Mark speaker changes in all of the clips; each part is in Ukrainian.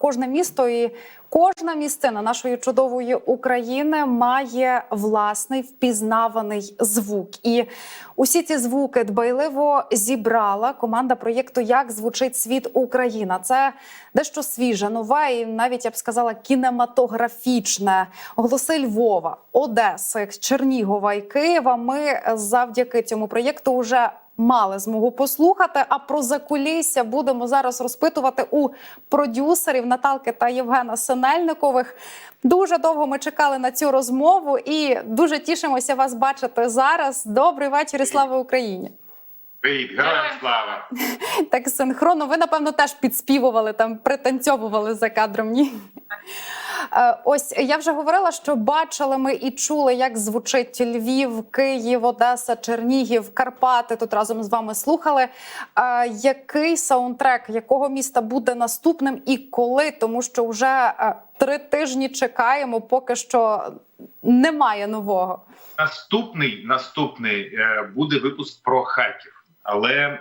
Speaker 1: кожне місто і кожна місцина нашої чудової України має власний впізнаваний звук. І усі ці звуки дбайливо зібрала команда проєкту Як звучить світ Україна. Це дещо свіже, нове і навіть я б сказала кінематографічне. Голоси Львова, Одеси, Чернігова і Києва. Ми завдяки цьому проєкту вже мали змогу послухати. А про закулісся будемо зараз розпитувати у продюсерів Наталки та Євгена Синельникових. Дуже довго ми чекали на цю розмову і дуже тішимося вас бачити зараз. Добрий вечір і слава Україні!
Speaker 2: Привіт, героям слава!
Speaker 1: Так синхронно. Ви напевно теж підспівували там, пританцьовували за кадром. Ні. Е, Ось я вже говорила, що бачили ми і чули, як звучить Львів, Київ, Одеса, Чернігів, Карпати. Тут разом з вами слухали. Е, Який саундтрек якого міста буде наступним і коли? Тому що вже е, три тижні чекаємо, поки що немає нового.
Speaker 2: Наступний наступний буде випуск про Харків. Але е,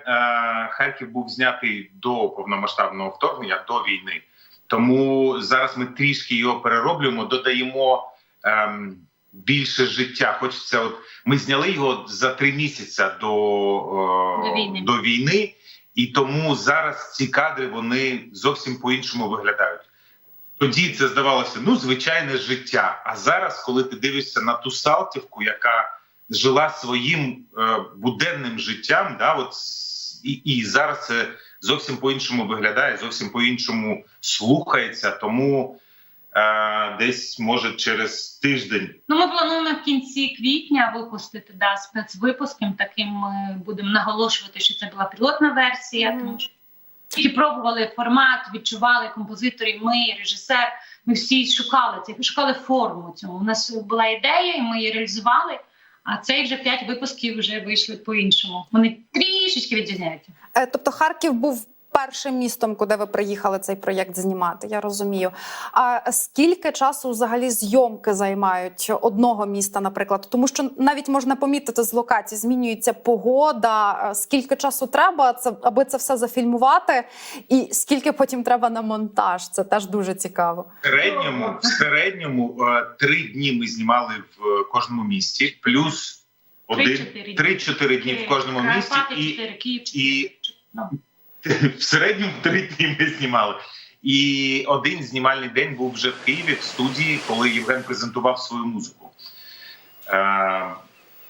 Speaker 2: Харків був знятий до повномасштабного вторгнення, до війни. Тому зараз ми трішки його перероблюємо, додаємо ем, більше життя. Хочеться, от ми зняли його за три місяці до, е,
Speaker 3: До війни.
Speaker 2: до війни, і тому зараз ці кадри вони зовсім по-іншому виглядають. Тоді це здавалося ну звичайне життя. А зараз, коли ти дивишся на ту Салтівку, яка жила своїм е, буденним життям, да, от і, і зараз це зовсім по-іншому виглядає, зовсім по-іншому слухається. Тому е, десь може через тиждень
Speaker 3: Ну, ми плануємо в кінці квітня випустити да, спецвипуском. Таким ми будемо наголошувати, що це була пілотна версія.
Speaker 1: Мгм.
Speaker 3: Тому що тільки пробували формат, відчували композитори, ми, режисер. Ми всі шукали це, шукали форму цьому. У нас була ідея, і ми її реалізували. А цей вже п'ять випусків вже вийшли по-іншому. Вони трішечки відрізняються.
Speaker 1: Е, Тобто Харків був першим містом, куди ви приїхали цей проєкт знімати. Я розумію. А скільки часу взагалі зйомки займають одного міста, наприклад? Тому що навіть можна помітити з локації, змінюється погода. е, Скільки часу треба, це аби це все зафільмувати, і скільки потім треба на монтаж? Це теж дуже цікаво.
Speaker 2: В середньому, в середньому е, три дні ми знімали в кожному місті, плюс один
Speaker 3: Три-чотири дні.
Speaker 2: дні в кожному місті, і,
Speaker 3: Київ,
Speaker 2: і. В середньому три дні ми знімали. І один знімальний день був вже в Києві в студії, коли Євген презентував свою музику. Е,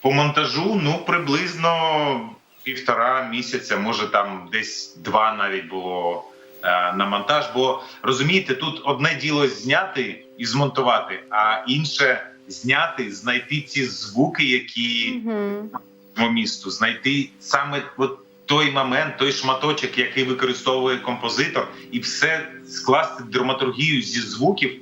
Speaker 2: по монтажу, ну приблизно півтора місяця, може там десь два навіть було е, на монтаж. Бо розумієте, тут одне діло зняти і змонтувати, а інше зняти, знайти ці звуки, які
Speaker 1: Угу.
Speaker 2: по місту, знайти саме от той момент, той шматочок, який використовує композитор, і все скласти драматургію зі звуків.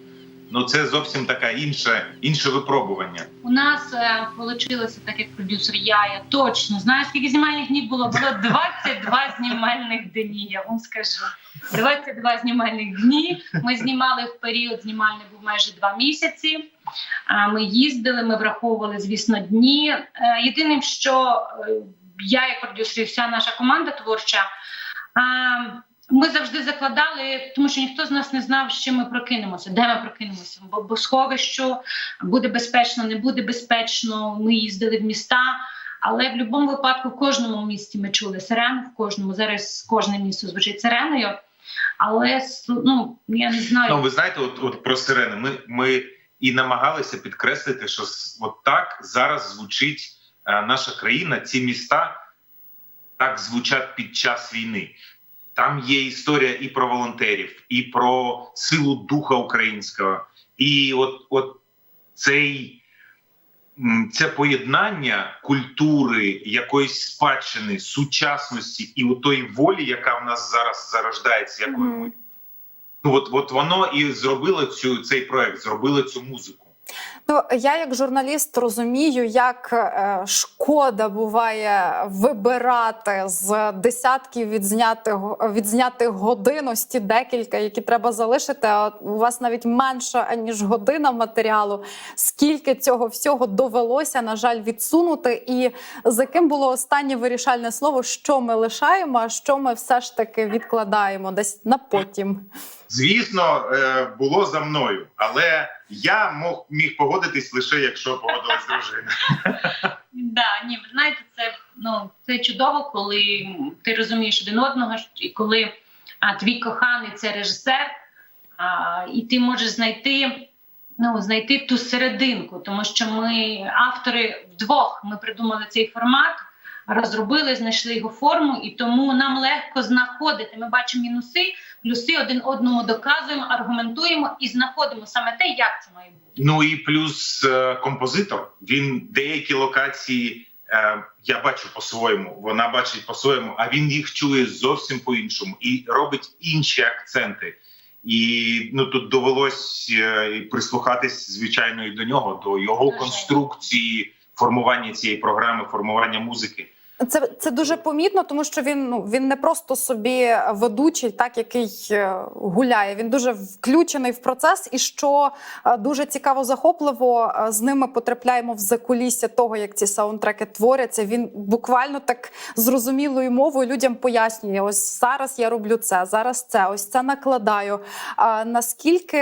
Speaker 2: Ну це зовсім така інше, інше випробування.
Speaker 3: У нас е, вийшло так, як продюсер. Я, точно знаю, скільки знімальних днів було. Було 22 знімальних дні. Я вам скажу. 22 знімальних дні. Ми знімали в період. Знімальний був майже два місяці. Ми їздили, ми враховували, звісно, дні. Е, Єдиним, що е, я, як продюсер, і вся наша команда творча. а, Ми завжди закладали, тому що ніхто з нас не знав, з чим ми прокинемося, де ми прокинемося, бо, бо сховище буде безпечно, не буде безпечно. Ми їздили в міста. Але в будь-якому випадку в кожному місті ми чули сирену, в кожному зараз кожне місто звучить сиреною. Але ну я не знаю.
Speaker 2: Ну ви знаєте, от, от про сирени. Ми, ми і намагалися підкреслити, що от так зараз звучить наша країна. Ці міста так звучать під час війни. Там є історія і про волонтерів, і про силу духа українського. І от, от цей це поєднання культури, якоїсь спадщини, сучасності і у тої волі, яка в нас зараз зарождається, якою ми ну от, от воно і зробило цю цей проект, зробило цю музику.
Speaker 1: Ну, я як журналіст розумію, як е, шкода буває вибирати з десятків відзнятих відзнятих годин, декілька, які треба залишити. А у вас навіть менше аніж година матеріалу. Скільки цього всього довелося, на жаль, відсунути, і за ким було останнє вирішальне слово, що ми лишаємо, а що ми все ж таки відкладаємо десь на потім.
Speaker 2: звісно, е, було за мною, але я мог міг погодитись лише якщо погодилась дружина.
Speaker 3: Да, ні, ви знаєте, це ну це чудово, коли ти розумієш один одного, і коли а, твій коханий це режисер, а, і ти можеш знайти. Ну, знайти ту серединку, тому що ми автори вдвох ми придумали цей формат, розробили, знайшли його форму, і тому нам легко знаходити. Ми бачимо мінуси, плюси один одному доказуємо, аргументуємо і знаходимо саме те, як це має бути.
Speaker 2: Ну і плюс е, композитор. Він деякі локації е, я бачу по-своєму, вона бачить по-своєму, а він їх чує зовсім по-іншому і робить інші акценти. І ну тут довелось е, прислухатись звичайно і до нього, до його
Speaker 3: Дуже.
Speaker 2: конструкції, формування цієї програми, формування музики.
Speaker 1: Це, це дуже помітно, тому що він ну він не просто собі ведучий, так який е, гуляє. Він дуже включений в процес, і що е, дуже цікаво, захопливо е, з ними потрапляємо в закулісся того, як ці саундтреки творяться. Він буквально так зрозумілою мовою людям пояснює: ось зараз я роблю це, зараз це, ось це накладаю. А наскільки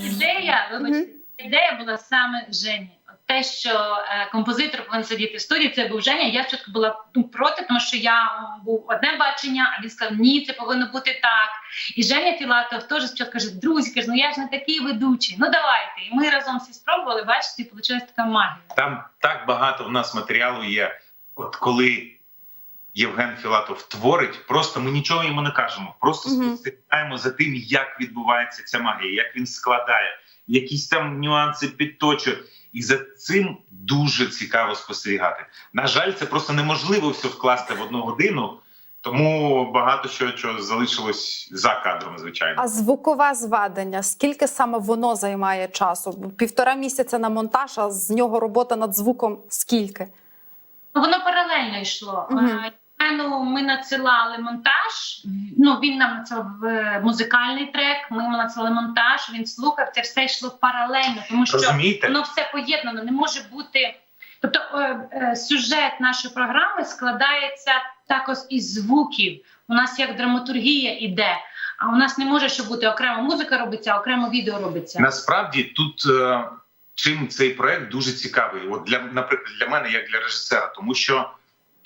Speaker 3: ідея, вибачте, ідея була саме Жені. Те, що е, композитор повинен сидіти в студії, це був Женя. Я спочатку була ну, проти, тому що я був одне бачення, а він сказав, ні, це повинно бути так. І Женя Філатов теж спочатку каже, друзі, каже, ну я ж не такий ведучий. Ну давайте. І ми разом всі спробували, бачите, і вийшла така магія.
Speaker 2: Там так багато в нас матеріалу є. От коли Євген Філатов творить, просто ми нічого йому не кажемо. Просто спостерігаємо за тим, як відбувається ця магія, як він складає, якісь там нюанси підточує. І за цим дуже цікаво спостерігати. На жаль, це просто неможливо все вкласти в одну годину, тому багато що, що залишилось за кадром, звичайно.
Speaker 1: а звукове зведення, скільки саме воно займає часу? Півтора місяця на монтаж, а з нього робота над звуком скільки?
Speaker 3: Ну, Воно паралельно йшло.
Speaker 1: Мгм.
Speaker 3: Е, ми надсилали монтаж. Ну він нам надсилав е, музикальний трек. Ми йому надсилали монтаж. Він слухав. Це все йшло паралельно, тому що
Speaker 2: Розумієте?
Speaker 3: воно все поєднано. Не може бути. Тобто е, е, сюжет нашої програми складається також із звуків. У нас як драматургія іде. А у нас не може що бути окремо музика робиться, а окремо відео робиться.
Speaker 2: Насправді тут е, чим цей проект дуже цікавий. От для наприклад, для мене, як для режисера, тому що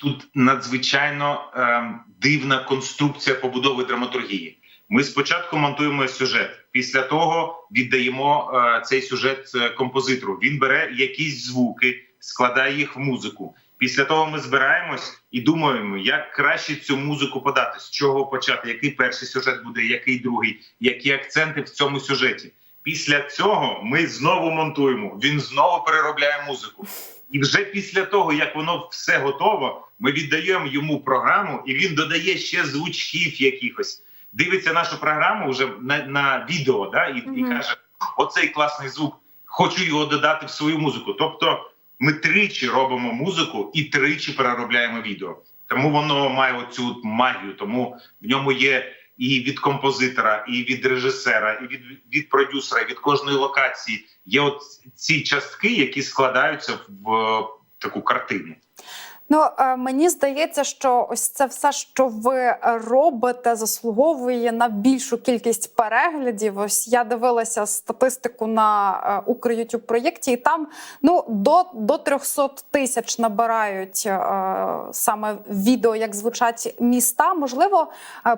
Speaker 2: тут надзвичайно е, дивна конструкція побудови драматургії. Ми спочатку монтуємо сюжет, після того віддаємо е, цей сюжет е, композитору. Він бере якісь звуки, складає їх в музику. Після того ми збираємось і думаємо, як краще цю музику подати, з чого почати, який перший сюжет буде, який другий, які акценти в цьому сюжеті. Після цього ми знову монтуємо. Він знову переробляє музику. І вже після того, як воно все готово, ми віддаємо йому програму, і він додає ще звучків якихось. Дивиться нашу програму вже на, на відео, да, і, і каже: оцей класний звук, хочу його додати в свою музику. Тобто ми тричі робимо музику і тричі переробляємо відео. Тому воно має оцю магію, тому в ньому є і від композитора, і від режисера, і від, від продюсера, від кожної локації. Є от ці частки, які складаються в таку картину.
Speaker 1: Ну е, мені здається, що ось це все, що ви робите, заслуговує на більшу кількість переглядів. Ось я дивилася статистику на е, проєкті, і там ну до, до 300 тисяч набирають е, саме відео, як звучать міста. Можливо,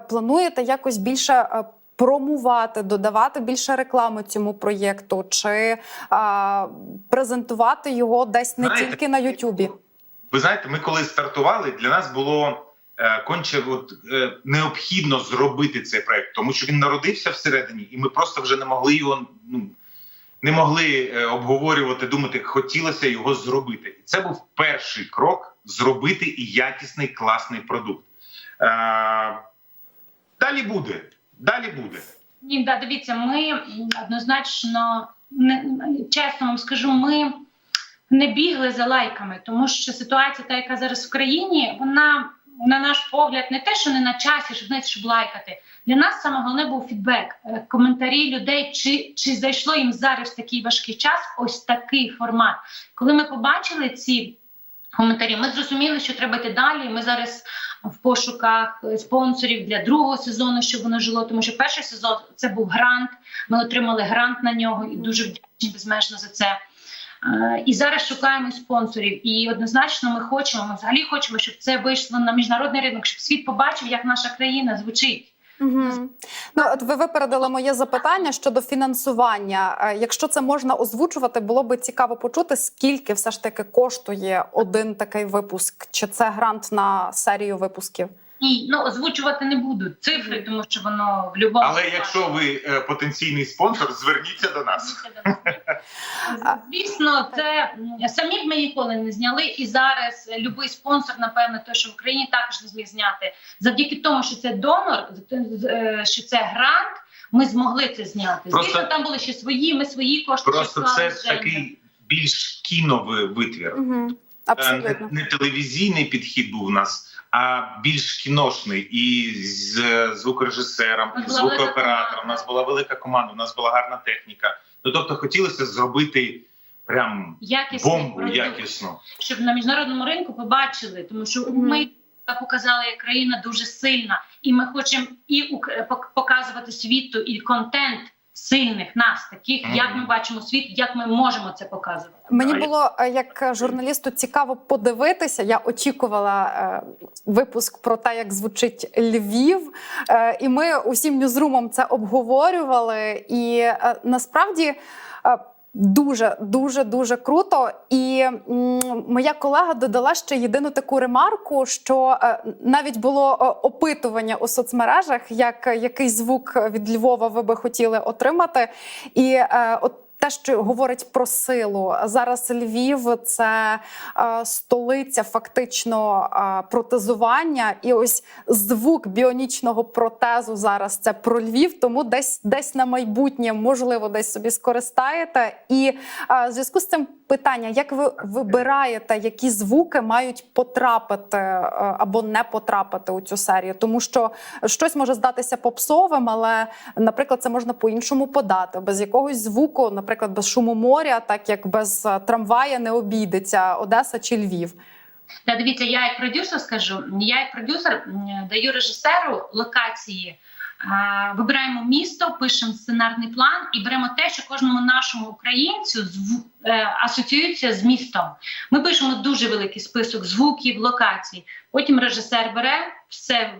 Speaker 1: плануєте якось більше. Промувати, додавати більше реклами цьому проєкту, чи а, презентувати його десь не
Speaker 2: Знаєте,
Speaker 1: тільки на Ютубі.
Speaker 2: Ви знаєте, ми коли стартували, для нас було е, конче от, е, необхідно зробити цей проект, тому що він народився всередині, і ми просто вже не могли його ну не могли е, обговорювати, думати, хотілося його зробити. І це був перший крок зробити якісний класний продукт. Е, далі буде. Далі буде.
Speaker 3: Ні, да, дивіться, ми однозначно не чесно вам скажу, ми не бігли за лайками, тому що ситуація, та яка зараз в країні, вона на наш погляд не те, що не на часі, щоб знаєте, щоб лайкати. Для нас саме головне був фідбек, е, коментарі людей, чи, чи зайшло їм зараз в такий важкий час ось такий формат. Коли ми побачили ці коментарі. Ми зрозуміли, що треба йти далі. Ми зараз в пошуках спонсорів для другого сезону, щоб воно жило. Тому що перший сезон це був грант. Ми отримали грант на нього і дуже вдячні безмежно за це. Е, І зараз шукаємо спонсорів. І однозначно ми хочемо. Ми взагалі хочемо, щоб це вийшло на міжнародний ринок, щоб світ побачив, як наша країна звучить.
Speaker 1: Угу. Ну, от ви випередили моє запитання щодо фінансування. Е, Якщо це можна озвучувати, було би цікаво почути, скільки все ж таки коштує один такий випуск, чи це грант на серію випусків?
Speaker 3: Ні, ну озвучувати не буду цифри, тому що воно в будь-якому
Speaker 2: Але якщо ви е, потенційний спонсор, зверніться до нас.
Speaker 3: Звісно, це самі б ми ніколи не зняли, і зараз будь-який спонсор, напевно, той, що в Україні також не зміг зняти. Завдяки тому, що це донор, е, що це грант, ми змогли це зняти.
Speaker 2: Просто-
Speaker 3: Звісно, там були ще свої, ми свої кошти.
Speaker 2: Просто це такий більш кіновий витвір.
Speaker 1: Угу.
Speaker 2: Е,
Speaker 1: Абсолютно.
Speaker 2: Не, не телевізійний підхід був у нас, а більш кіношний. І з звукорежисером, і звукооператором. У нас була велика команда, у нас була гарна техніка. Ну тобто хотілося зробити прям
Speaker 3: якісний
Speaker 2: бомбу
Speaker 3: продукт.
Speaker 2: якісно,
Speaker 3: щоб на міжнародному ринку побачили, тому що
Speaker 1: Мгм.
Speaker 3: ми показали, як країна дуже сильна, і ми хочемо і показувати світу і контент сильних нас, таких як ми бачимо світ, як ми можемо це показувати.
Speaker 1: Мені було е, як журналісту цікаво подивитися. Я очікувала е, випуск про те, як звучить Львів, е, і ми усім ньюзрумом це обговорювали. І е, насправді. е, Дуже дуже дуже круто. І моя колега додала ще єдину таку ремарку, що е, навіть було е, опитування у соцмережах, як який звук від Львова ви би хотіли отримати. І е, от те, що говорить про силу зараз. Львів це е, столиця фактично е, протезування, і ось звук біонічного протезу зараз це про Львів. Тому десь десь на майбутнє можливо десь собі скористаєте. І е, в зв'язку з цим питання: як ви вибираєте, які звуки мають потрапити або не потрапити у цю серію? Тому що щось може здатися попсовим, але, наприклад, це можна по-іншому подати. Без якогось звуку, наприклад, без шуму моря, так як без е, трамвая не обійдеться Одеса чи Львів.
Speaker 3: Та дивіться, я як продюсер скажу, я як продюсер даю режисеру локації. Вибираємо місто, пишемо сценарний план і беремо те, що кожному нашому українцю е, асоціюється з містом. Ми пишемо дуже великий список звуків, локацій. Потім режисер бере все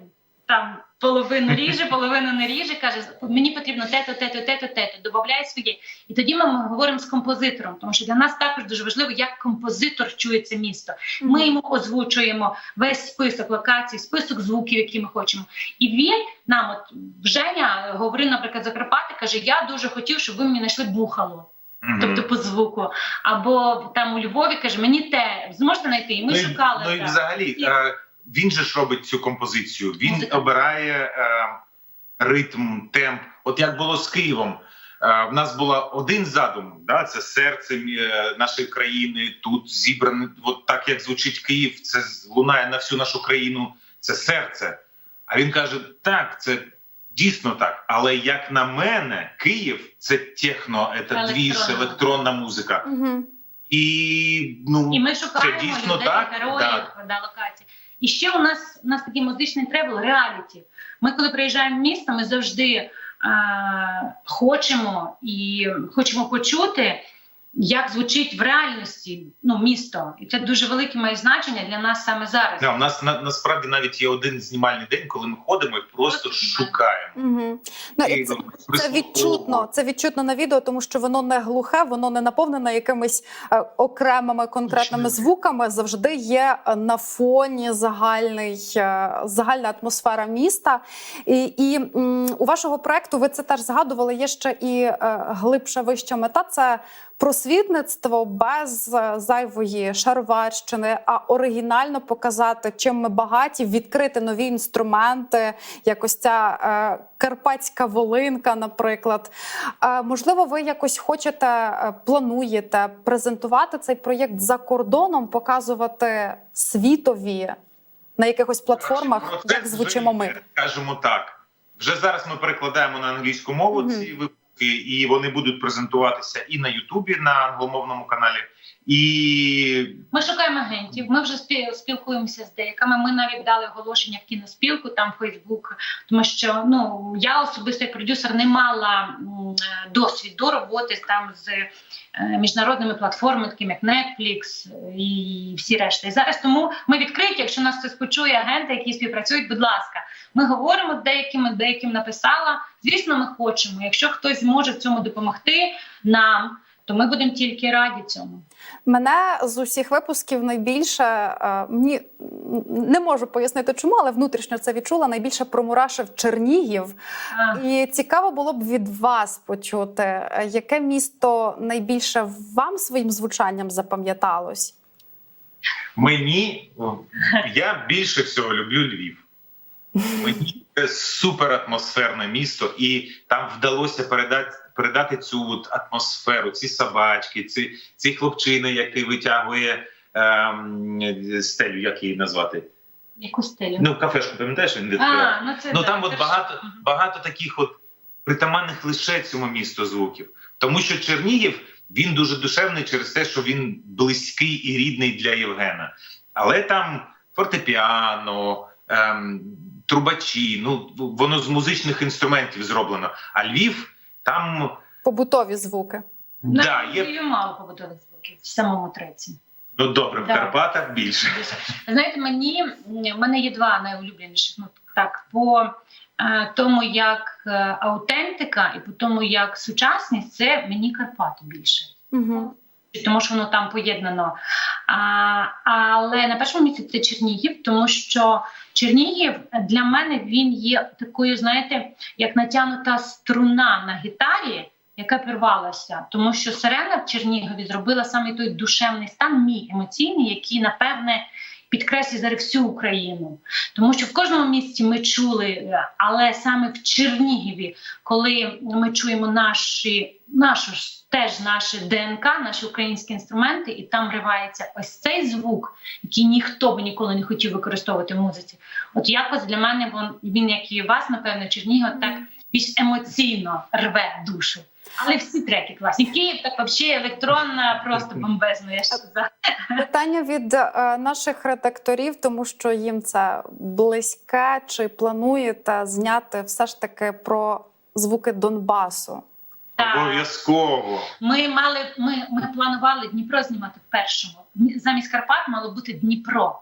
Speaker 3: там половину ріже, половину не ріже. каже: мені потрібно те-то, те-то, те-то, те-то, додає своє. І тоді ми говоримо з композитором, тому що для нас також дуже важливо, як композитор чує це місто. Ми йому озвучуємо весь список локацій, список звуків, які ми хочемо. І він нам, от Женя, говорив, наприклад, Закарпати, каже: Я дуже хотів, щоб ви мені знайшли бухало,
Speaker 2: Мгм.
Speaker 3: тобто по звуку. Або там у Львові каже, мені те зможете знайти. І ми
Speaker 2: ну,
Speaker 3: шукали.
Speaker 2: Ну і
Speaker 3: так.
Speaker 2: взагалі,
Speaker 3: І-
Speaker 2: е, він же ж робить цю композицію. Він
Speaker 3: Музика.
Speaker 2: обирає е, ритм, темп. От як було з Києвом. Е, в нас була один задум, да, це серце е, нашої країни. Тут зібране, от так як звучить Київ, це лунає на всю нашу країну. Це серце. А він каже: так, це дійсно так. Але як на мене, Київ це техно, це двіж,
Speaker 3: Електронна.
Speaker 2: музика.
Speaker 1: Угу.
Speaker 2: І ну
Speaker 3: І ми шукаємо
Speaker 2: це дійсно
Speaker 3: людей,
Speaker 2: так,
Speaker 3: героїв. Да, локацій. І ще у нас у нас такий музичний тревел, реаліті. Ми, коли приїжджаємо в місто, ми завжди е, хочемо і хочемо почути, як звучить в реальності ну, місто. І це дуже велике має значення для нас саме зараз.
Speaker 2: Да, у нас на, насправді навіть є один знімальний день, коли ми ходимо і просто шукаємо.
Speaker 1: Угу. Ну, і
Speaker 2: І,
Speaker 1: це,
Speaker 2: ну,
Speaker 1: це відчутно. Це відчутно на відео, тому що воно не глухе, воно не наповнене якимись е, окремими конкретними
Speaker 2: Точно.
Speaker 1: звуками. Завжди є на фоні загальний, е, загальна атмосфера міста. І, і м, у вашого проекту ви це теж згадували. Є ще і е, глибша вища мета. Це просвітництво без е, зайвої шароварщини, а оригінально показати, чим ми багаті, відкрити нові інструменти, якось ця е, карпатська волинка, наприклад. Е, можливо, ви якось хочете, плануєте презентувати цей проєкт за кордоном, показувати світові на якихось платформах, як звучимо ми.
Speaker 2: йде, Скажімо так. Вже зараз ми перекладаємо на англійську мову ці випуски, і вони будуть презентуватися і на Ютубі на англомовному каналі, І
Speaker 3: Ми шукаємо агентів. Ми вже спілкуємося з деякими. Ми навіть дали оголошення в кіноспілку, там в Фейсбук, тому що ну я особисто як продюсер не мала е, досвіду роботи там з е, міжнародними платформами, такими як Netflix е, і всі решта. І зараз тому ми відкриті. Якщо нас хтось почує агенти, які співпрацюють, будь ласка, ми говоримо деякими, деяким написала. Звісно, ми хочемо. Якщо хтось зможе в цьому допомогти нам, то ми будемо тільки раді цьому.
Speaker 1: Мене з усіх випусків найбільше е, мені не можу пояснити, чому, але внутрішньо це відчула. Найбільше промурашив Чернігів.
Speaker 3: А.
Speaker 1: І цікаво було б від вас почути, е, яке місто найбільше вам своїм звучанням запам'яталось?
Speaker 2: мені я більше всього люблю Львів. Мені це супер атмосферне місто, і там вдалося передати передати цю от атмосферу, ці собачки, ці, ці хлопчини, який витягує ем, стелю, як її назвати?
Speaker 3: Яку стилю?
Speaker 2: Ну, кафешку, пам'ятаєш, він відкривав.
Speaker 3: ну це
Speaker 2: Ну там
Speaker 3: це
Speaker 2: от багато, багато таких от притаманних лише цьому місту звуків. Тому що Чернігів він дуже душевний через те, що він близький і рідний для Євгена. Але там фортепіано, ем, трубачі, ну воно з музичних інструментів зроблено. А Львів там
Speaker 1: Побутові звуки.
Speaker 3: На
Speaker 2: да, є
Speaker 3: Львові мало побутових звуків в самому треці.
Speaker 2: ну добре, в
Speaker 3: Да.
Speaker 2: Карпатах більше.
Speaker 3: Знаєте, мені в мене є два найулюбленіших. Ну так по е, тому, як е, аутентика, і по тому, як сучасність, це мені Карпати більше.
Speaker 1: Угу.
Speaker 3: Тому що воно там поєднано. А, але на першому місці це Чернігів, тому що Чернігів для мене він є такою, знаєте, як натягнута струна на гітарі, яка пірвалася. Тому що сирена в Чернігові зробила саме той душевний стан, мій емоційний, який, напевне, підкреслює зараз всю Україну. Тому що в кожному місті ми чули, е, але саме в Чернігові, коли ми чуємо наші, нашу теж наше ДНК, наші українські інструменти, і там ривається ось цей звук, який ніхто би ніколи не хотів використовувати в музиці. От якось для мене він, він як і вас, напевно, Чернігів, так більш емоційно рве душу. Але всі треки класні. Київ так взагалі електронна, просто бомбезно. Я ще за
Speaker 1: Питання від е, наших редакторів, тому що їм це близьке. Чи плануєте зняти все ж таки про звуки Донбасу?
Speaker 2: Обов'язково.
Speaker 3: Ми мали, ми, ми планували Дніпро знімати в першому. Замість Карпат мало бути Дніпро.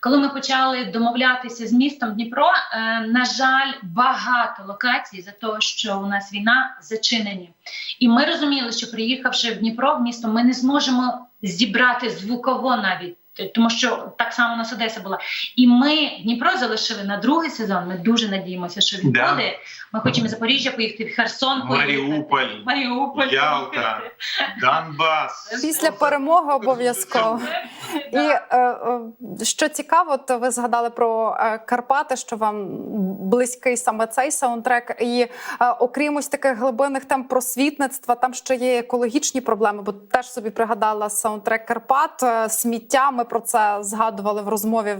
Speaker 3: Коли ми почали домовлятися з містом Дніпро, е, на жаль, багато локацій за того, що у нас війна зачинені. І ми розуміли, що приїхавши в Дніпро в місто, ми не зможемо зібрати звуково навіть. Тому що так само у нас Одеса була, і ми Дніпро залишили на другий сезон. Ми дуже надіємося, що він
Speaker 2: Да.
Speaker 3: буде. Ми хочемо Запоріжжя поїхати, в Херсон поїхати.
Speaker 2: Маріуполь,
Speaker 3: Маріуполь,
Speaker 2: Ялта. Донбас.
Speaker 1: Після перемоги обов'язково. І е, е, що цікаво, от ви згадали про е, Карпати, що вам близький саме цей саундтрек. І окрім ось таких глибинних тем просвітництва, там ще є екологічні проблеми, бо теж собі пригадала саундтрек Карпат. Сміття. Ми про це згадували в розмові.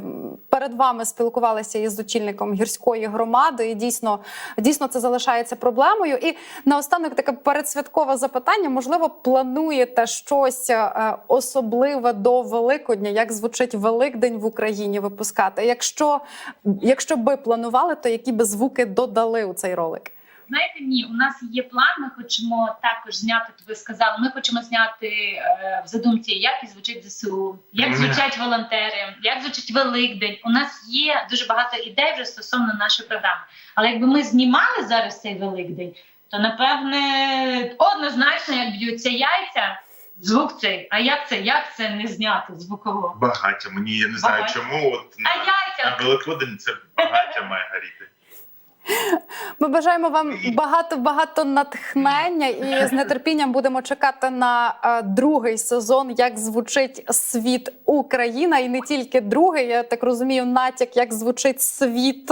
Speaker 1: Перед вами спілкувалися із очільником гірської громади. І дійсно, дійсно це залишається проблемою. І наостанок таке передсвяткове запитання. Можливо, плануєте щось е, особливе до Великодня, як звучить Великдень в Україні випускати? Якщо, якщо би планували, то які би звуки додали у цей ролик?
Speaker 3: Знаєте, ні, у нас є план. Ми хочемо також зняти. Ви сказали, ми хочемо зняти е, в задумці, як і звучить ЗСУ, як звучать волонтери, як звучить Великдень. У нас є дуже багато ідей вже стосовно нашої програми. Але якби ми знімали зараз цей Великдень, то напевне однозначно, як б'ються яйця, звук цей. А як це? Як це не зняти звуково?
Speaker 2: Багаття. Мені я не знаю,
Speaker 3: Багаття.
Speaker 2: чому от на, на Великодень це багаття має горіти.
Speaker 1: Ми бажаємо вам багато багато натхнення і з нетерпінням будемо чекати на е, другий сезон, як звучить світ Україна, і не тільки другий. Я так розумію, натяк, як звучить світ.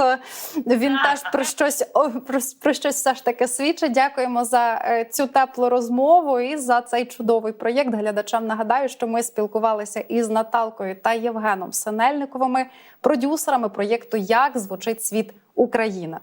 Speaker 1: Він теж про щось про, про щось все ж таки свідчить. Дякуємо за е, цю теплу розмову і за цей чудовий проєкт. Глядачам нагадаю, що ми спілкувалися із Наталкою та Євгеном Синельниковими, продюсерами проєкту Як звучить світ Україна.